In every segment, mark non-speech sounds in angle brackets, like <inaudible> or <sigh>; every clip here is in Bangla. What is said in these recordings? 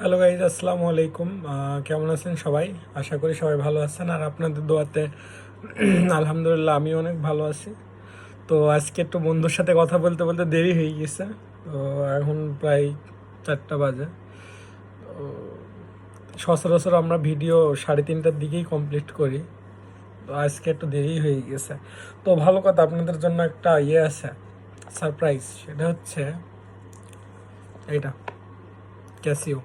হ্যালো গাইজ আসসালামু আলাইকুম। কেমন আছেন সবাই? আশা করি সবাই ভালো আছেন। আর আপনাদের দোয়াতে <clears throat> আলহামদুলিল্লাহ আমি অনেক ভালো আছি। তো আজকে একটু বন্ধুর সাথে কথা বলতে বলতে দেরি হয়ে গেছে। তো এখন প্রায় চারটা বাজে। সচরাচর আমরা ভিডিও সাড়ে তিনটার দিকেই কমপ্লিট করি। তো আজকে একটু দেরি হয়ে গেছে। তো ভালো কথা, আপনাদের জন্য একটা ইয়ে আছে। সারপ্রাইজ সেটা হচ্ছে এইটা ক্যাসিও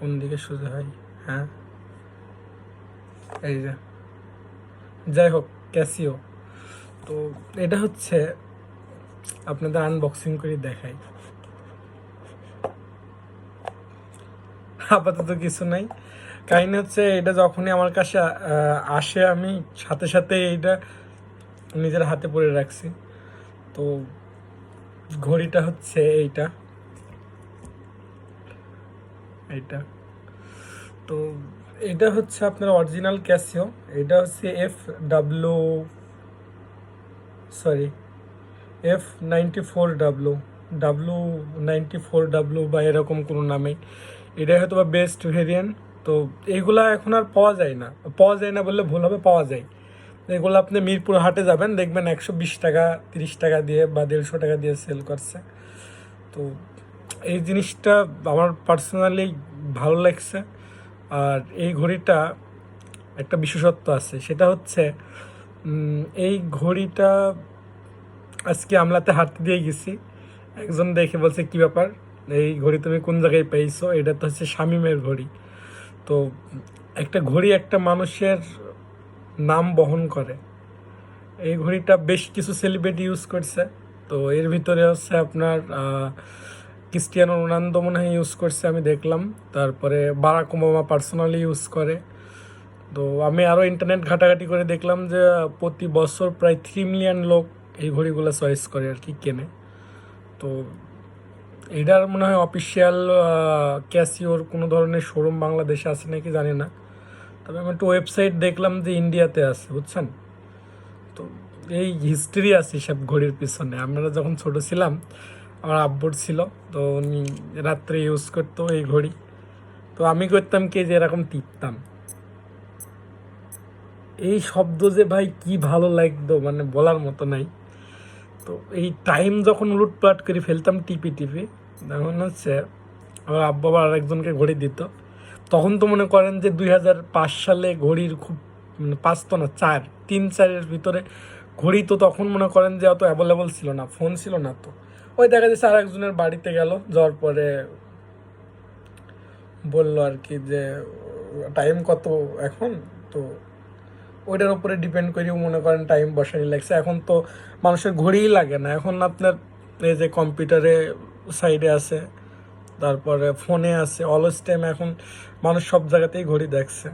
কোন দিকে সোজা হয়? হ্যাঁ? এই যে। যাই হোক ক্যাসিও তো এটা হচ্ছে আপনাদের আনবক্সিং করে দেখাই। আপাতত কিছু নাই। কাহিনী হচ্ছে এটা যখনই আমার কাছে আসে আমি সাথে সাথে এইটা নিজের হাতে পরে রাখছি। তো ঘড়িটা হচ্ছে এইটা। এইটা। তো এটা হচ্ছে আপনার অরিজিনাল ক্যাসিও এটা হচ্ছে F W sorry F ninety four W W ninety four W বা এরকম কোনো নামে। এটাই হয়তো বা বেস্ট ভেরিয়েন্ট তো এইগুলা এখন আর পাওয়া যায় না। পাওয়া যায় না বললে ভুল হবে, পাওয়া যায়। এগুলো আপনি মিরপুর হাটে যাবেন, দেখবেন একশো বিশ টাকা, তিরিশ টাকা দিয়ে বা দেড়শো টাকা দিয়ে সেল করছে। তো এই জিনিসটা আমার পার্সোনালি ভালো লাগছে। আর এই ঘড়িটা একটা বিশেষত্ব আছে, সেটা হচ্ছে এই ঘড়িটা আজকে আমলাতে হাঁটতে দিয়ে গেছি। একজন দেখে বলছে, কি ব্যাপার? এই ঘড়ি তুমি কোন জায়গায় পেয়েছ? এটা তো হচ্ছে শামিমের ঘড়ি। তো একটা ঘড়ি একটা মানুষের নাম বহন করে। এই ঘড়িটা বেশ কিছু সেলিব্রিটি ইউজ করছে। তো এর ভিতরে হচ্ছে আপনার ক্রিস্টিয়ানো রোনালদো মনে হয় ইউজ করছে, আমি দেখলাম। তারপরে বারাক ওবামা পার্সোনালি ইউজ করে। তো আমি আরও ইন্টারনেট ঘাটাঘাটি করে দেখলাম যে প্রতি বছর প্রায় থ্রি মিলিয়ন লোক এই ঘড়িগুলো চয়েস করে আর কি কেনে। তো এটার মনে হয় অফিসিয়াল ক্যাসিওর কোনো ধরনের শোরুম বাংলাদেশে আছে নাকি জানি না। তবে আমি একটু ওয়েবসাইট দেখলাম যে ইন্ডিয়াতে আছে, বুঝছেন? তো এই হিস্ট্রি আছে সব ঘড়ির পিছনে। আমরা যখন ছোট ছিলাম আমার আব্বুর ছিল, তো উনি রাত্রে ইউজ করতো এই ঘড়ি। তো আমি করতাম কি যে এরকম টিপতাম। এই শব্দ যে ভাই কি ভালো লাগতো মানে বলার মতো নাই। তো এই টাইম যখন লুটপাট করে ফেলতাম টিপি টিপি, তখন হচ্ছে আমার আব্বা আবার আরেকজনকে ঘড়ি দিত। তখন তো মনে করেন যে দুই হাজার পাঁচ সালে ঘড়ির খুব মানে পাঁচ তো না, চার, তিন চারের ভিতরে ঘড়ি তো তখন মনে করেন যে অত অ্যাভেলেবল ছিল না ফোন ছিল না তো। ওই দেখা যাচ্ছে আর একজনের বাড়িতে গেল, যাওয়ার পরে বলল আর কি যে টাইম কত এখন? তো ওইটার উপরে ডিপেন্ড করেও মনে করেন টাইম বসানি লাগছে। এখন তো মানুষের ঘড়িই লাগে না। এখন আপনার এই যে কম্পিউটারে সাইডে আছে, তারপরে ফোনে আছে অলস টাইম এখন মানুষ সব জায়গাতেই ঘড়ি দেখছে।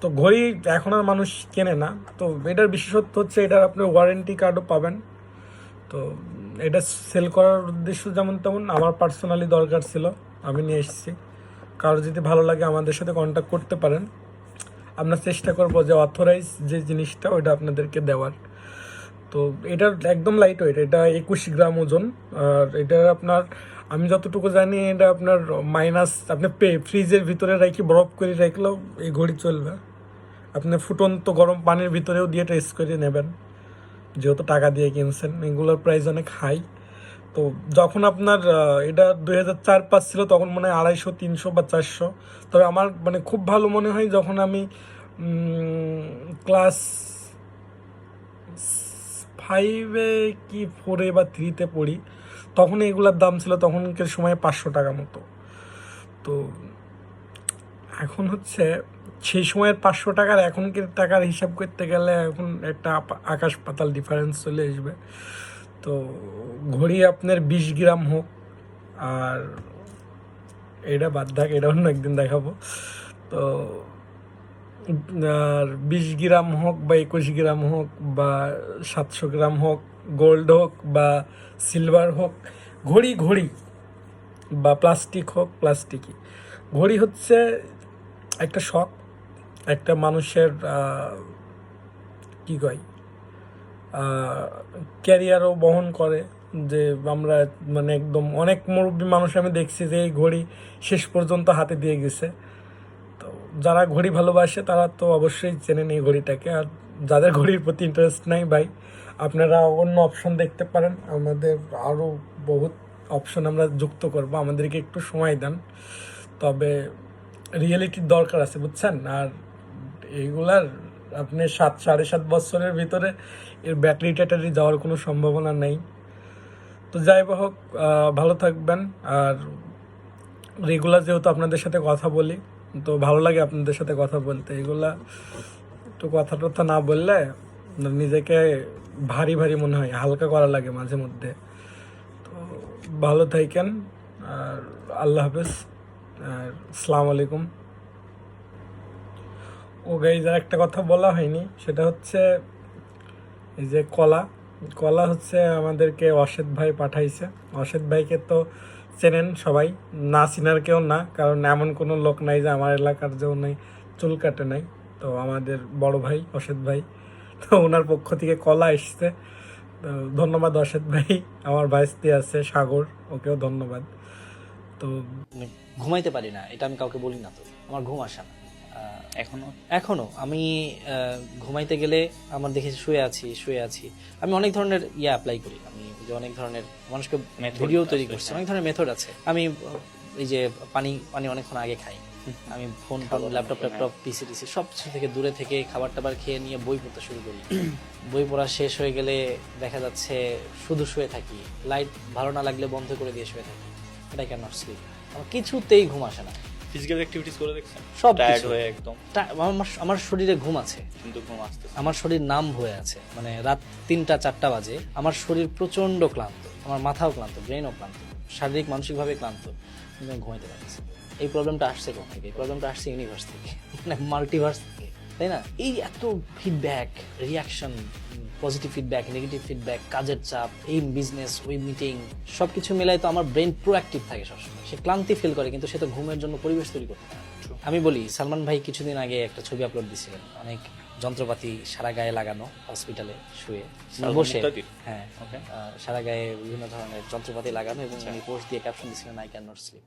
তো ঘড়ি এখন আর মানুষ কেনে না। তো এটার বিশেষত্ব হচ্ছে এটার আপনার ওয়ারেন্টি কার্ডও পাবেন। তো এটা সেল করার উদ্দেশ্য যেমন তেমন আমার পার্সোনালি দরকার ছিল, আমি নিয়ে এসেছি। কারও যদি ভালো লাগে আমাদের সাথে কন্ট্যাক্ট করতে পারেন। আমরা চেষ্টা করব যে অথরাইজ যে জিনিসটা ওইটা আপনাদেরকে দেওয়ার। তো এটা একদম লাইট ওয়েট এটা একুশ গ্রাম ওজন। আর এটা আপনার, আমি যতটুকু জানি এটা আপনার মাইনাস আপনি পে ফ্রিজের ভিতরে রাখি বরফ করে রাখলেও এই ঘড়ি চলবে। আপনি ফুটন্ত গরম পানির ভিতরেও দিয়ে টেস্ট করে নেবেন। যেহেতু টাকা দিয়ে কিনছেন, এগুলোর প্রাইস অনেক হাই তো যখন আপনার এটা দুই হাজার চার পাঁচ ছিল, তখন মনে হয় আড়াইশো, তিনশো বা চারশো। তবে আমার মানে খুব ভালো মনে হয় যখন আমি ক্লাস ফাইভে কি ফোরে বা থ্রিতে পড়ি, তখন এগুলোর দাম ছিল তখনকার সময় পাঁচশো টাকা মতো। তো এখন হচ্ছে সেই সময়ের পাঁচশো টাকার এখনকার টাকার হিসাব করতে গেলে এখন একটা আকাশ পাতাল ডিফারেন্স চলে আসবে। তো ঘড়ি আপনার বিশ গ্রাম হোক, আর এটা বাদ থাক, এটা অন্য একদিন দেখাবো। তো, আর বিশ গ্রাম হোক বা একুশ গ্রাম হোক বা সাতশো গ্রাম হোক গোল্ড হোক বা সিলভার হোক, ঘড়ি ঘড়ি বা প্লাস্টিক হোক প্লাস্টিকই ঘড়ি হচ্ছে একটা শখ। একটা মানুষের কি কয় ক্যারিয়ারও বহন করে যে আমরা মানে একদম অনেক মুরব্বী মানুষ আমি দেখছি যে এই ঘড়ি শেষ পর্যন্ত হাতে দিয়ে গেছে। তো যারা ঘড়ি ভালোবাসে তারা তো অবশ্যই চেনেন এই ঘড়িটাকে। আর যাদের ঘড়ির প্রতি ইন্টারেস্ট নাই ভাই, আপনারা অন্য অপশন দেখতে পারেন। আমাদের আরও বহুত অপশন আমরা যুক্ত করব। আমাদেরকে একটু সময় দেন। তবে রিয়েলিটির দরকার আছে, বুঝছেন? আর এইগুলার আপনি সাত, সাড়ে সাত বছরের ভিতরে এর ব্যাটারি ট্যাটারি যাওয়ার কোনো সম্ভাবনা নেই। তো যাই হোক ভালো থাকবেন। আর রেগুলার যেহেতু আপনাদের সাথে কথা বলি, তো ভালো লাগে আপনাদের সাথে কথা বলতে। এগুলা একটু কথা টথা না বললে নিজেকে ভারী ভারী মনে হয়, হালকা করা লাগে মাঝে মধ্যে। তো ভালো থাকেন, আর আল্লাহ হাফেজ। আর আসসালামু আলাইকুম। ও গাইজ আর একটা কথা বলা হয়নি, সেটা হচ্ছে এই যে কলা। কলা হচ্ছে আমাদেরকে অসিত ভাই পাঠাইছে। অসিত ভাইকে তো চেনেন সবাই, না চিনার কেউ না, কারণ এমন কোনো লোক নাই যে আমার এলাকার যেও নাই, চুল কাটে নাই। তো আমাদের বড় ভাই অসিত ভাই, তো ওনার পক্ষ থেকে কলা এসছে। তো ধন্যবাদ অসিত ভাই, আমার ভাইস্তি আছে সাগর, ওকেও ধন্যবাদ। তো ঘুমাইতে পারি না, এটা আমি কাউকে বলি না তো, আমার ঘুম আসে না। এখনও? এখনও। আমি ঘুমাইতে গেলে আমার দেখেছি শুয়ে আছি শুয়ে আছি। আমি অনেক ধরনের ইয়ে অ্যাপ্লাই করি। আমি যে অনেক ধরনের মানুষকে ভিডিও তৈরি করছি। অনেক ধরনের মেথড আছে। আমি এই যে পানি পানি অনেকক্ষণ আগে খাই। আমি ফোন টোন ল্যাপটপ ট্যাপটপ পিসি টিসি সব কিছু থেকে দূরে থেকে খাবার টাবার খেয়ে নিয়ে বই পড়তে শুরু করি। <clears throat> বই পড়া শেষ হয়ে গেলে দেখা যাচ্ছে শুধু শুয়ে থাকি। লাইট ভালো না লাগলে বন্ধ করে দিয়ে শুয়ে থাকি। এটা কেন স্লিপ আমার কিছুতেই ঘুম আসে না। ফিজিক্যাল অ্যাক্টিভিটিস করে দেখছেন? সব টায়ার্ড হয়ে একদম। আমার আমার শরীরে ঘুম আছে। কিন্তু ঘুম আসতে আমার শরীর নাম হয়ে আছে। মানে রাত তিনটা চারটা বাজে। আমার শরীর প্রচণ্ড ক্লান্ত। আমার মাথাও ক্লান্ত ব্রেনও ক্লান্ত। শারীরিক মানসিকভাবে ক্লান্ত। কিন্তু আমি ঘুমাইতে পারছি এই প্রবলেমটা আসছে কোথা থেকে? এই প্রবলেমটা আসছে ইউনিভার্স থেকে। মানে মাল্টিভার্স তাই না? এই এত feedback reaction positive feedback negative feedback কাজের চাপ এই বিজনেস ওই মিটিং সব কিছু মেলায় তো আমার ব্রেন প্রোঅ্যাক্টিভ থাকে সবসময়। সে ক্লান্তি ফিল করে কিন্তু সে তো ঘুমের জন্য পরিবেশ তৈরি করতে পারে। আমি বলি সালমান ভাই কিছুদিন আগে একটা ছবি আপলোড দিয়েছিলেন অনেক যন্ত্রপাতি সারা গায়ে লাগানো হসপিটালে শুয়ে। বসে হ্যাঁ সারা গায়ে বিভিন্ন ধরনের যন্ত্রপাতি লাগানো এবং উনি পোস্ট দিয়ে ক্যাপশন দিয়েছিলেন আই ক্যান নট স্লিপ